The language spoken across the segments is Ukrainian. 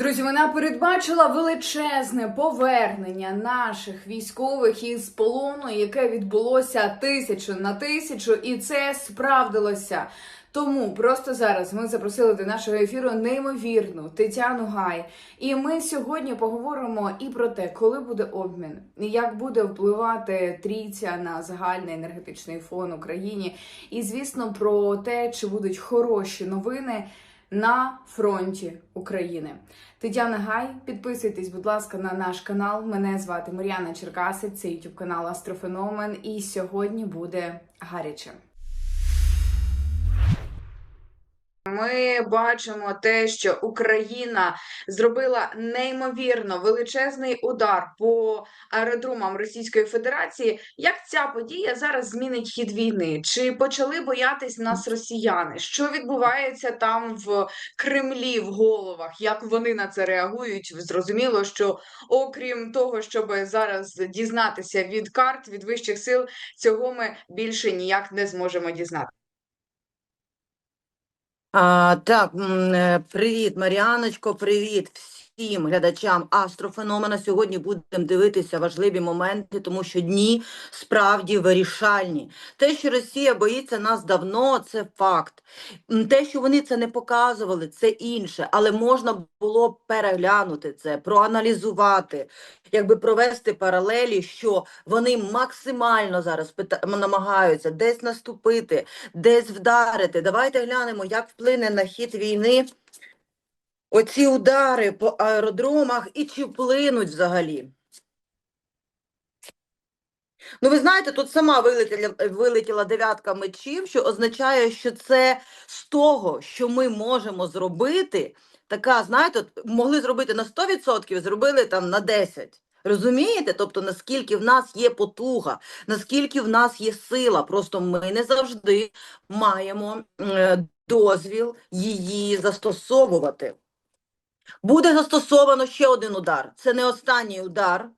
Друзі, вона передбачила величезне повернення наших військових із полону, яке відбулося тисячу на тисячу, і це справдилося. Тому просто зараз ми запросили до нашого ефіру неймовірну Тетяну Гай. І ми сьогодні поговоримо і про те, коли буде обмін, як буде впливати трійця на загальний енергетичний фон Україні, і звісно про те, чи будуть хороші новини на фронті України. Тетяна Гай, підписуйтесь, будь ласка, на наш канал. Мене звати Мар'яна Черкасець, це YouTube канал Астрофеномен. І сьогодні буде гаряче. Ми бачимо те, що Україна зробила неймовірно величезний удар по аеродромам Російської Федерації. Як ця подія зараз змінить хід війни? Чи почали боятись нас росіяни? Що відбувається там в Кремлі в головах? Як вони на це реагують? Зрозуміло, що окрім того, щоб зараз дізнатися від карт від вищих сил, цього ми більше ніяк не зможемо дізнатися. А, так, е, привіт, Маріаночко, привіт всім глядачам Астрофеномена. Сьогодні будемо дивитися важливі моменти, тому що дні справді вирішальні. Те, що Росія боїться нас давно, це факт. Те, що вони це не показували, це інше, але можна було переглянути це, проаналізувати, якби провести паралелі, що вони максимально зараз намагаються десь наступити, десь вдарити. Давайте глянемо, як вплине на хід війни оці удари по аеродромах і чи вплинуть взагалі. Ну, ви знаєте, тут сама вилетіла, вилетіла дев'ятка мечів, що означає, що це з того, що ми можемо зробити, така, знаєте, могли зробити на 100%, зробили там на 10%. Розумієте? Тобто, наскільки в нас є потуга, наскільки в нас є сила, просто ми не завжди маємо е, дозвіл її застосовувати. Буде застосовано ще один удар. Це не останній удар,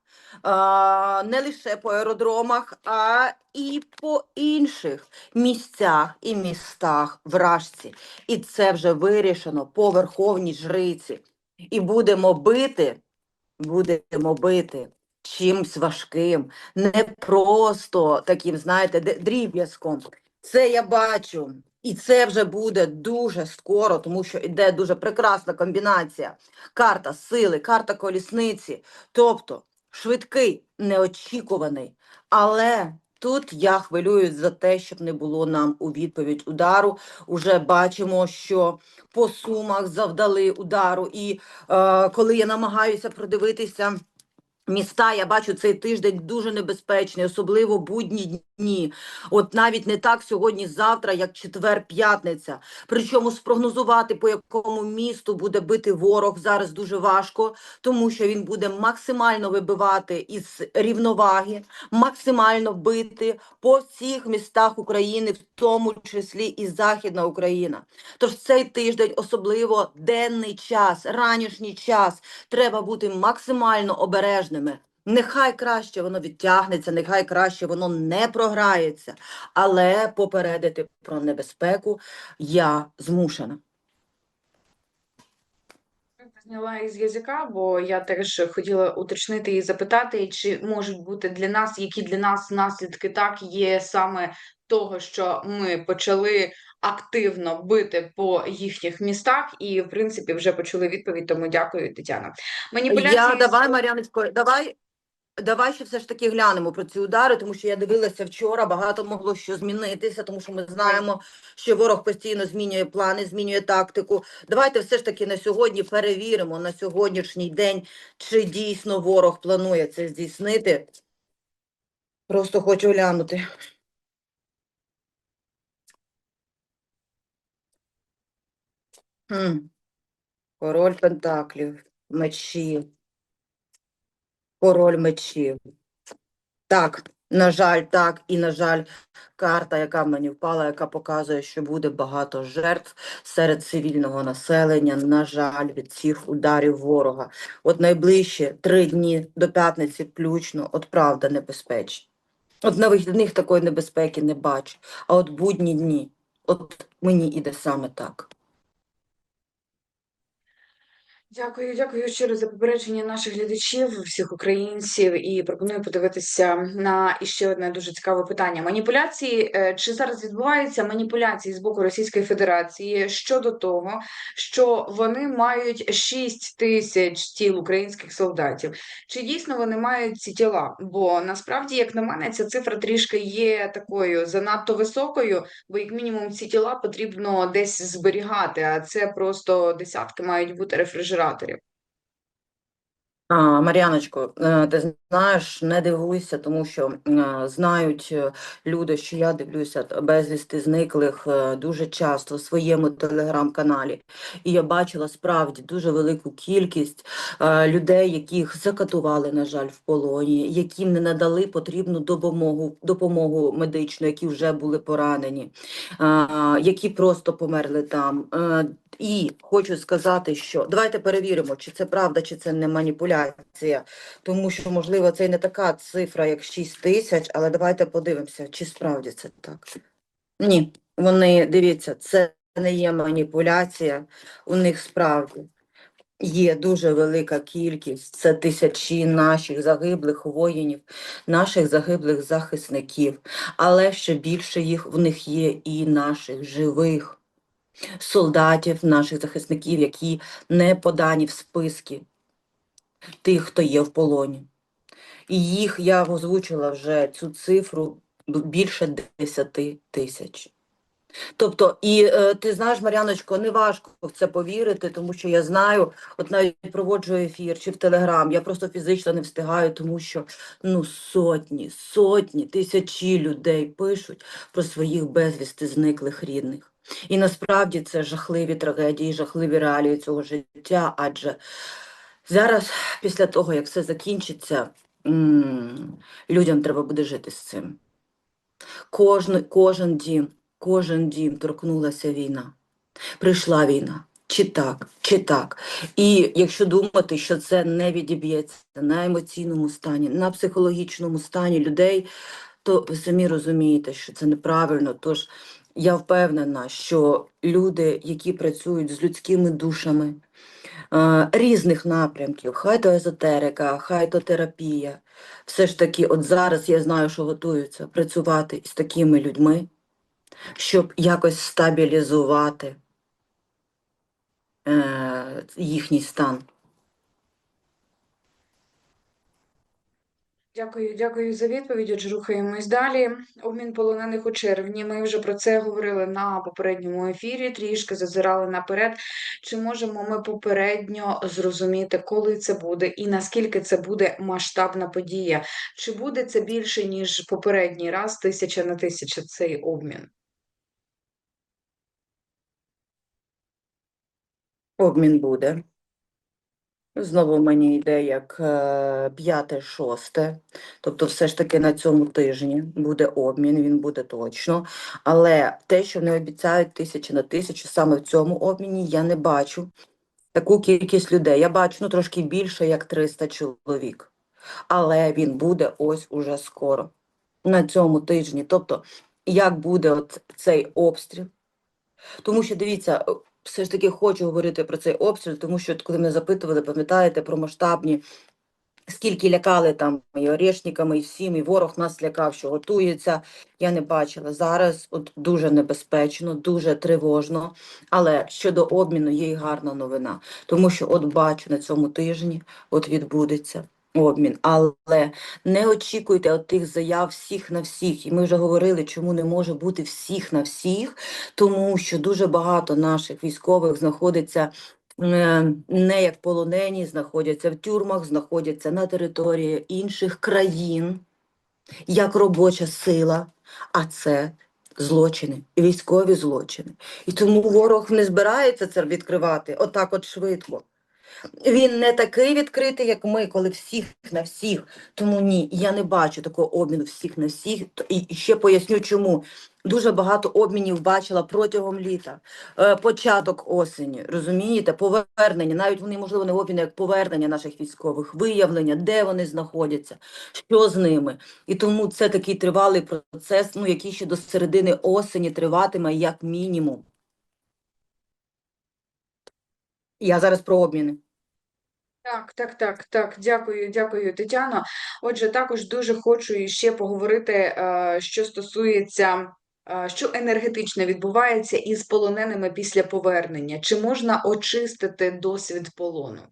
а, не лише по аеродромах, а і по інших місцях і містах вражці. І це вже вирішено по верховній жриці. І будемо бити, будемо бити чимсь важким, не просто таким, знаєте, дріб'язком. Це я бачу. І це вже буде дуже скоро, тому що йде дуже прекрасна комбінація. Карта сили, карта колісниці. Тобто швидкий, неочікуваний. Але тут я хвилююсь за те, щоб не було нам у відповідь удару. Уже бачимо, що по сумах завдали удару. І е, коли я намагаюся продивитися. Міста, я бачу цей тиждень дуже небезпечний, особливо будні дні. От навіть не так сьогодні, завтра, як четвер-п'ятниця. Причому спрогнозувати, по якому місту буде бити ворог, зараз дуже важко, тому що він буде максимально вибивати із рівноваги, максимально бити по всіх містах України, в тому числі і Західна Україна. Тож цей тиждень, особливо денний час, ранішній час, треба бути максимально обережними. Нехай краще воно відтягнеться, нехай краще воно не програється, але попередити про небезпеку я змушена. Зняла із язика, бо я теж хотіла уточнити і запитати, чи можуть бути для нас, які для нас наслідки так є саме того, що ми почали активно бити по їхніх містах, і в принципі вже почули відповідь. Тому дякую, Тетяна. Маніпуляції Я давай, Мар'яночко, давай. Давай ще все ж таки глянемо про ці удари, тому що я дивилася вчора, багато могло що змінитися, тому що ми знаємо, що ворог постійно змінює плани, змінює тактику. Давайте все ж таки на сьогодні перевіримо на сьогоднішній день, чи дійсно ворог планує це здійснити. Просто хочу глянути. Хм. Король Пентаклів, мечі. Король мечів. Так, на жаль, так, і на жаль, карта, яка в мені впала, яка показує, що буде багато жертв серед цивільного населення, на жаль, від цих ударів ворога. От найближчі три дні до п'ятниці включно, от правда, небезпечно. От на вихідних такої небезпеки не бачу. А от будні дні, от мені іде саме так. Дякую, дякую щиро за попередження наших глядачів, всіх українців, і пропоную подивитися на іще одне дуже цікаве питання. Маніпуляції е, чи зараз відбуваються маніпуляції з боку Російської Федерації щодо того, що вони мають 6 тисяч тіл українських солдатів? Чи дійсно вони мають ці тіла? Бо насправді, як на мене, ця цифра трішки є такою занадто високою, бо як мінімум ці тіла потрібно десь зберігати, а це просто десятки мають бути рефрижераторів. А, е, ти знаєш, не дивуйся, тому що е, знають е, люди, що я дивлюся безвісти зниклих дуже часто в своєму телеграм-каналі. І я бачила справді дуже велику кількість людей, яких закатували, на жаль, в полоні, яким не надали потрібну допомогу, допомогу медичну, які вже були поранені, які просто померли там. І хочу сказати, що давайте перевіримо, чи це правда, чи це не маніпуляція, тому що, можливо, це і не така цифра, як 6 тисяч, але давайте подивимося, чи справді це так. Ні, вони, дивіться, це не є маніпуляція, у них справді є дуже велика кількість, це тисячі наших загиблих воїнів, наших загиблих захисників, але ще більше їх в них є і наших живих солдатів, наших захисників, які не подані в списки тих, хто є в полоні. І їх я озвучила вже цю цифру більше 10 тисяч. Тобто, і е, ти знаєш, Мар'яночко, не важко в це повірити, тому що я знаю, от навіть проводжу ефір чи в Телеграм, я просто фізично не встигаю, тому що ну сотні, сотні, тисячі людей пишуть про своїх безвісти зниклих рідних. І насправді це жахливі трагедії, жахливі реалії цього життя, адже зараз, після того, як все закінчиться, людям треба буде жити з цим. Кожен, кожен дім, кожен дім торкнулася війна. Прийшла війна. Чи так, чи так. І якщо думати, що це не відіб'ється на емоційному стані, на психологічному стані людей, то ви самі розумієте, що це неправильно. Тож я впевнена, що люди, які працюють з людськими душами е, різних напрямків, хай то езотерика, хай то терапія, все ж таки, от зараз я знаю, що готуються працювати з такими людьми, щоб якось стабілізувати е, їхній стан. Дякую, дякую за відповідь. Отже, рухаємось далі. Обмін полонених у червні. Ми вже про це говорили на попередньому ефірі, трішки зазирали наперед. Чи можемо ми попередньо зрозуміти, коли це буде і наскільки це буде масштабна подія? Чи буде це більше, ніж попередній раз, тисяча на тисячу цей обмін? Обмін буде. Знову мені йде як е, п'яте-шосте, тобто все ж таки на цьому тижні буде обмін, він буде точно. Але те, що вони обіцяють тисячі на тисячу, саме в цьому обміні я не бачу таку кількість людей. Я бачу ну, трошки більше, як 300 чоловік. Але він буде ось уже скоро, на цьому тижні. Тобто, як буде от цей обстріл? Тому що дивіться, все ж таки хочу говорити про цей обстріл, тому що коли мене запитували, пам'ятаєте, про масштабні, скільки лякали там і орешниками, і всім, і ворог нас лякав, що готується. Я не бачила. Зараз от дуже небезпечно, дуже тривожно. Але щодо обміну є і гарна новина, тому що от бачу на цьому тижні от відбудеться. Обмін, але не очікуйте от тих заяв всіх на всіх. І ми вже говорили, чому не може бути всіх на всіх, тому що дуже багато наших військових знаходиться е, не як полонені, знаходяться в тюрмах, знаходяться на території інших країн, як робоча сила, а це злочини, військові злочини. І тому ворог не збирається це відкривати отак от швидко. Він не такий відкритий, як ми, коли всіх на всіх. Тому ні, я не бачу такого обміну всіх на всіх. І ще поясню, чому. Дуже багато обмінів бачила протягом літа, е, початок осені, розумієте, повернення, навіть вони, можливо, не обміни, як повернення наших військових, виявлення, де вони знаходяться, що з ними. І тому це такий тривалий процес, ну, який ще до середини осені триватиме як мінімум. Я зараз про обміни. Так, так, так, так. Дякую, дякую, Тетяно. Отже, також дуже хочу ще поговорити, е, що стосується, е, що енергетично відбувається із полоненими після повернення. Чи можна очистити досвід полону?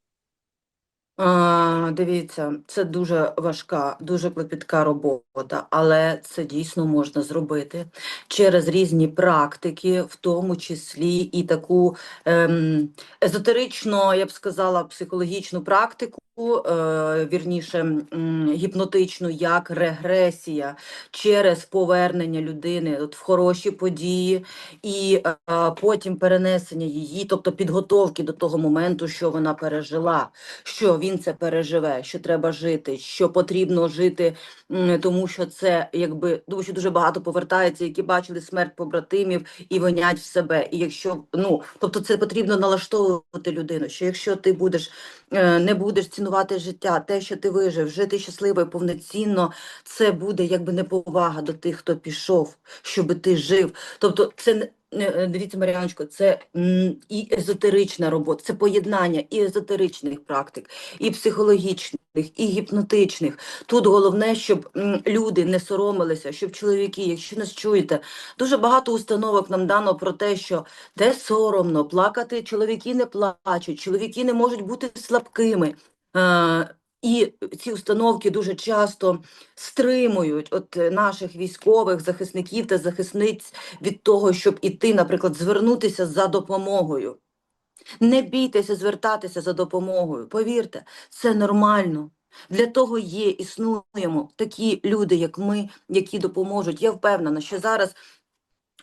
Дивіться, це дуже важка, дуже клопітка робота, але це дійсно можна зробити через різні практики, в тому числі і таку ем, езотерично, я б сказала, психологічну практику, вірніше, гіпнотичну, як регресія через повернення людини от, в хороші події, і е, потім перенесення її, тобто підготовки до того моменту, що вона пережила що він це переживе, що треба жити, що потрібно жити, тому що це якби тому що дуже багато повертається, які бачили смерть побратимів і винять в себе. І якщо ну тобто це потрібно налаштовувати людину, що якщо ти будеш е, не будеш цінувати життя, те, що ти вижив, жити щасливо і повноцінно, це буде якби неповага до тих, хто пішов, щоб ти жив. Тобто, це е, Дивіться, Маріаночко, це і езотерична робота, це поєднання і езотеричних практик, і психологічних, і гіпнотичних. Тут головне, щоб люди не соромилися, щоб чоловіки, якщо нас чуєте, дуже багато установок нам дано про те, що де соромно, плакати чоловіки не плачуть, чоловіки не можуть бути слабкими. Е, і ці установки дуже часто стримують от е, наших військових захисників та захисниць від того, щоб іти, наприклад, звернутися за допомогою. Не бійтеся звертатися за допомогою. Повірте, це нормально. Для того є, існуємо такі люди, як ми, які допоможуть. Я впевнена, що зараз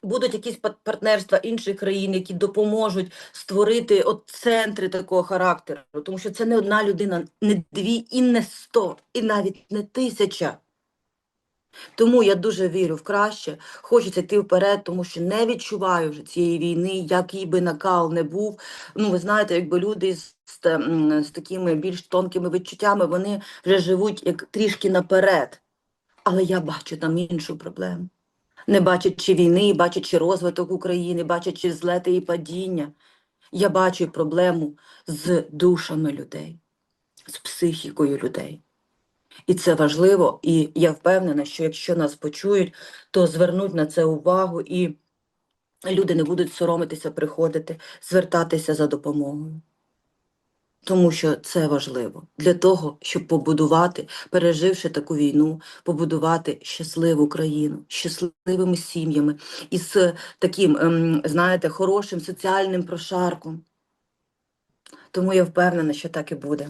будуть якісь партнерства інших країн, які допоможуть створити от центри такого характеру. Тому що це не одна людина, не дві і не сто, і навіть не тисяча. Тому я дуже вірю в краще, хочеться йти вперед, тому що не відчуваю вже цієї війни, який би накал не був. Ну, ви знаєте, якби люди з, з, з такими більш тонкими відчуттями, вони вже живуть як трішки наперед. Але я бачу там іншу проблему. Не бачачи війни, бачачи розвиток України, бачачи злети і падіння, я бачу проблему з душами людей, з психікою людей. І це важливо, і я впевнена, що якщо нас почують, то звернуть на це увагу, і люди не будуть соромитися приходити, звертатися за допомогою. Тому що це важливо для того, щоб побудувати, переживши таку війну, побудувати щасливу країну, щасливими сім'ями і з таким, ем, знаєте, хорошим соціальним прошарком. Тому я впевнена, що так і буде.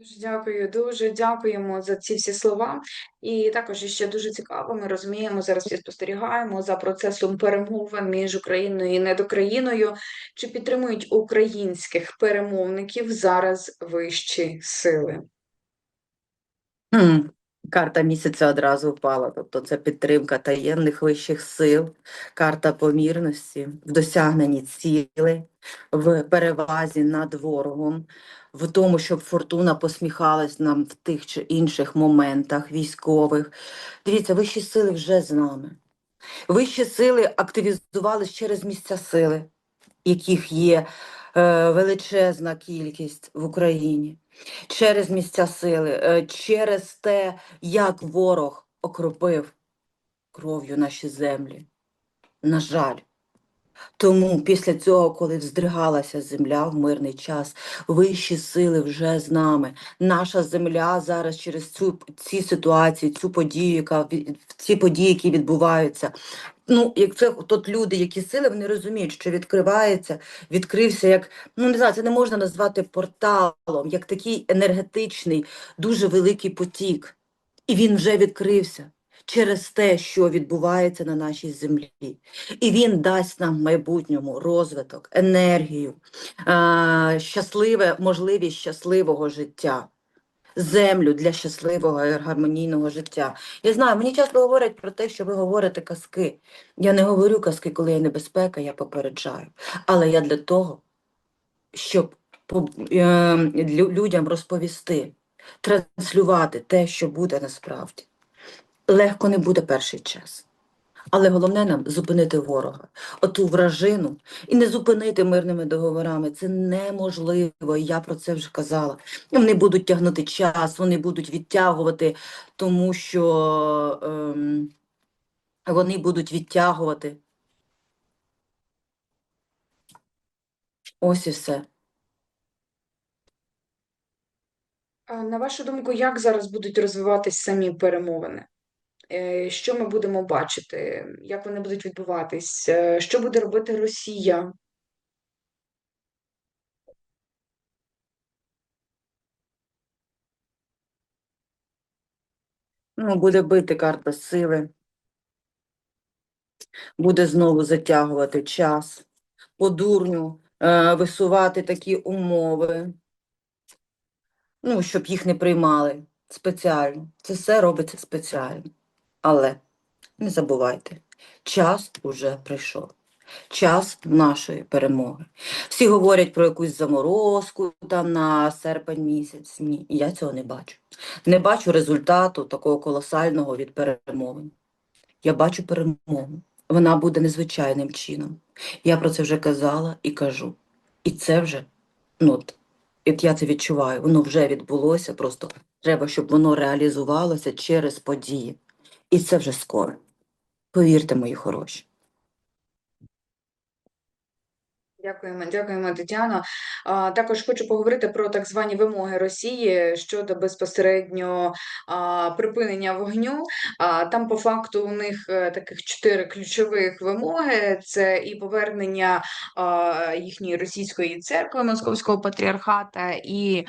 Дуже дякую, дуже дякуємо за ці всі слова. І також ще дуже цікаво, ми розуміємо, зараз всі спостерігаємо за процесом перемовин між Україною і недокраїною. Чи підтримують українських перемовників зараз вищі сили? Карта місяця одразу впала, тобто це підтримка таємних вищих сил, карта помірності в досягненні цілей, в перевазі над ворогом, в тому, щоб фортуна посміхалась нам в тих чи інших моментах військових. Дивіться, вищі сили вже з нами. Вищі сили активізувались через місця сили, яких є е, величезна кількість в Україні через місця сили, е, через те, як ворог окропив кров'ю наші землі. На жаль. Тому після цього, коли вздригалася земля в мирний час, вищі сили вже з нами. Наша земля зараз через цю ці ситуації, цю подію, яка ці події, які відбуваються. Ну, як це тут люди, які сили, вони розуміють, що відкривається, відкрився як, ну не знаю, це не можна назвати порталом, як такий енергетичний, дуже великий потік. І він вже відкрився через те, що відбувається на нашій землі. І він дасть нам в майбутньому розвиток, енергію, щасливе, можливість щасливого життя, землю для щасливого і гармонійного життя. Я знаю, мені часто говорять про те, що ви говорите казки. Я не говорю казки, коли є небезпека, я попереджаю. Але я для того, щоб е, лю- людям розповісти, транслювати те, що буде насправді. Легко не буде перший час. Але головне нам зупинити ворога, оту вражину, і не зупинити мирними договорами. Це неможливо. Я про це вже казала. Вони будуть тягнути час, вони будуть відтягувати, тому що ем, вони будуть відтягувати. Ось і все. На вашу думку, як зараз будуть розвиватись самі перемовини? Е, Що ми будемо бачити? Як вони будуть відбуватись? Е, Що буде робити Росія? Ну, буде бити карта сили, буде знову затягувати час, по дурню е, висувати такі умови, ну, щоб їх не приймали спеціально. Це все робиться спеціально. Але не забувайте, час уже прийшов. Час нашої перемоги. Всі говорять про якусь заморозку там на серпень місяць. Ні, я цього не бачу. Не бачу результату такого колосального від перемовин. Я бачу перемогу. Вона буде незвичайним чином. Я про це вже казала і кажу. І це вже, ну, от, от я це відчуваю, воно вже відбулося, просто треба, щоб воно реалізувалося через події. І це вже скоро. Повірте, мої хороші. Дякуємо, дякуємо, Тетяно. Також хочу поговорити про так звані вимоги Росії щодо безпосередньо припинення вогню. Там по факту у них е, таких чотири ключових вимоги: це і повернення їхньої російської церкви Московського патріархата, і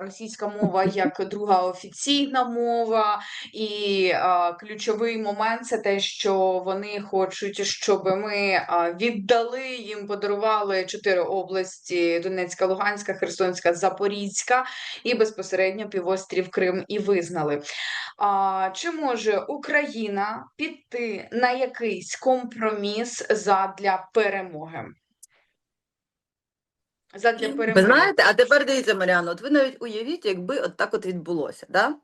російська мова як друга офіційна мова. І ключовий момент це те, що вони хочуть, щоб ми віддали їм, подарували чотири області: Донецька, Луганська, Херсонська, Запорізька і безпосередньо півострів Крим і визнали. А, чи може Україна піти на якийсь компроміс задля перемоги? Задля Ви перемоги. знаєте, а тепер дивіться, Маріано, от ви навіть уявіть, якби от так от відбулося, да?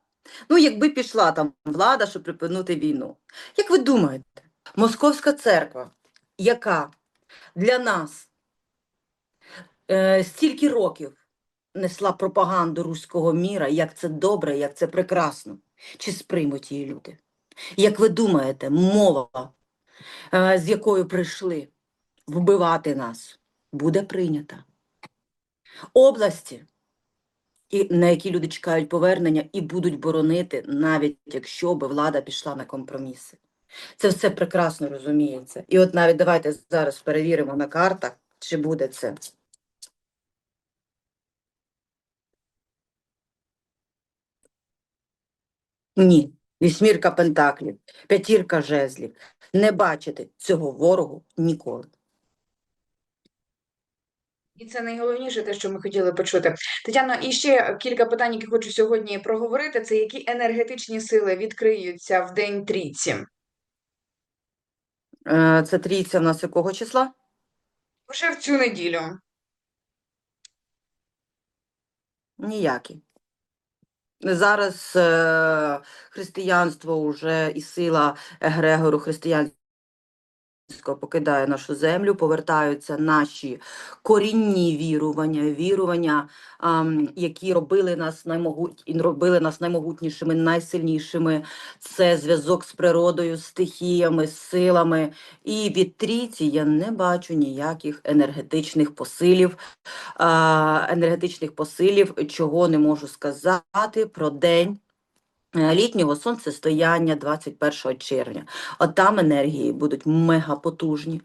Ну, якби пішла там влада, щоб припинити війну. Як ви думаєте, Московська церква, яка для нас е, стільки років несла пропаганду руського міра, як це добре, як це прекрасно, чи сприймуть її люди? Як ви думаєте, мова, е, з якою прийшли вбивати нас, буде прийнята? області, і, на які люди чекають повернення і будуть боронити, навіть якщо би влада пішла на компроміси. Це все прекрасно розуміється. І от навіть давайте зараз перевіримо на картах, чи буде це. Ні. Вісьмірка пентаклів, п'ятірка жезлів. Не бачити цього ворогу ніколи. І це найголовніше, те, що ми хотіли почути. Тетяно, і ще кілька питань, які хочу сьогодні проговорити. Це які енергетичні сили відкриються в день трійці? Е, Це трійця в нас якого числа? Вже в цю неділю. Ніякі. Зараз е, християнство вже і сила Егрегору християнського покидає нашу землю, повертаються наші корінні вірування, вірування, які робили нас наймогут... робили нас наймогутнішими, найсильнішими. Це зв'язок з природою, стихіями, силами. І від трійці я не бачу ніяких енергетичних посилів, енергетичних посилів, чого не можу сказати про день. Е, Літнього сонцестояння 21 червня. От там енергії будуть мегапотужні.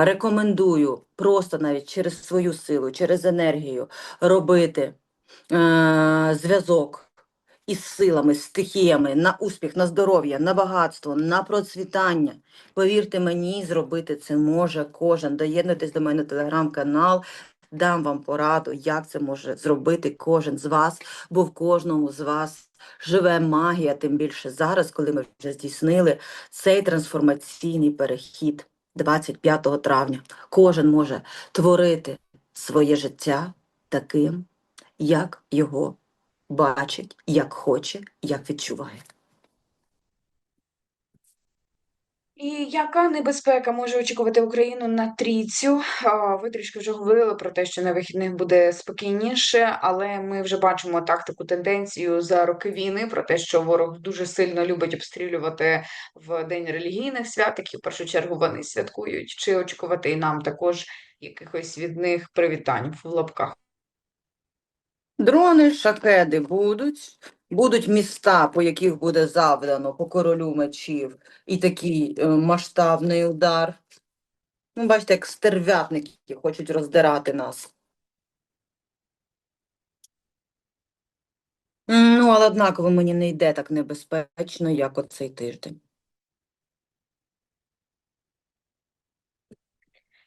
Рекомендую просто навіть через свою силу, через енергію робити е, зв'язок із силами, з стихіями на успіх, на здоров'я, на багатство, на процвітання. Повірте мені, зробити це може кожен. Доєднуйтесь до мене телеграм-канал. Дам вам пораду, як це може зробити кожен з вас, бо в кожному з вас живе магія, тим більше зараз, коли ми вже здійснили цей трансформаційний перехід 25 травня. Кожен може творити своє життя таким, як його бачить, як хоче, як відчуває. І яка небезпека може очікувати Україну на трійцю? Ви трішки вже говорили про те, що на вихідних буде спокійніше, але ми вже бачимо тактику, тенденцію за роки війни про те, що ворог дуже сильно любить обстрілювати в день релігійних свят, які в першу чергу вони святкують. Чи очікувати і нам також якихось від них привітань в лапках? Дрони, шахеди будуть, будуть міста, по яких буде завдано по королю мечів і такий е, масштабний удар. Ну, бачите, як стерв'ятники хочуть роздирати нас. Ну, але однаково мені не йде так небезпечно, як оцей тиждень.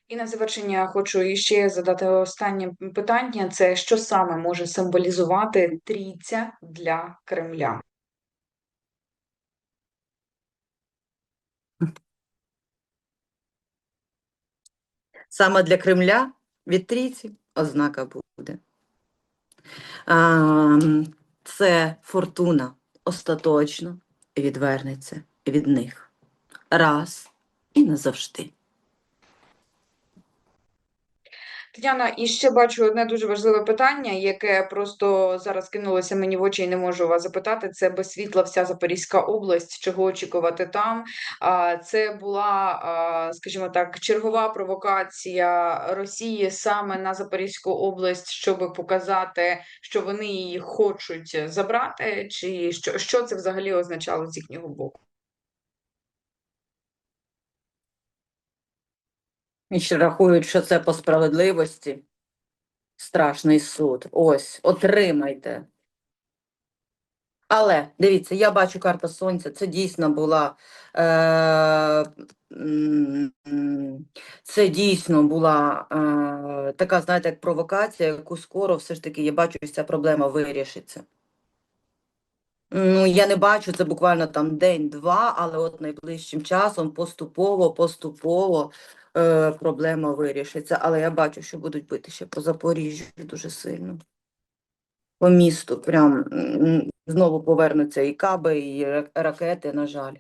І на завершення хочу іще задати останнє питання: це що саме може символізувати трійця для Кремля? Саме для Кремля від трійці ознака буде. Це фортуна остаточно відвернеться від них. Раз і назавжди. Тетяна, і ще бачу одне дуже важливе питання, яке просто зараз кинулося мені в очі і не можу вас запитати. Це без світла вся Запорізька область. Чого очікувати там? Це була, скажімо так, чергова провокація Росії саме на Запорізьку область, щоб показати, що вони її хочуть забрати, чи що, що це взагалі означало з їхнього боку? І ще рахують, що це по справедливості. Страшний суд. Ось, отримайте. Але дивіться, я бачу карта сонця. Це дійсно була е, це дійсно була е, така, знаєте, як провокація, яку скоро все ж таки я бачу, що ця проблема вирішиться. Ну, я не бачу це буквально там день-два, але от найближчим часом поступово, поступово е, проблема вирішиться. Але я бачу, що будуть бити ще по Запоріжжю дуже сильно. По місту прям знову повернуться і каби, і ракети, на жаль.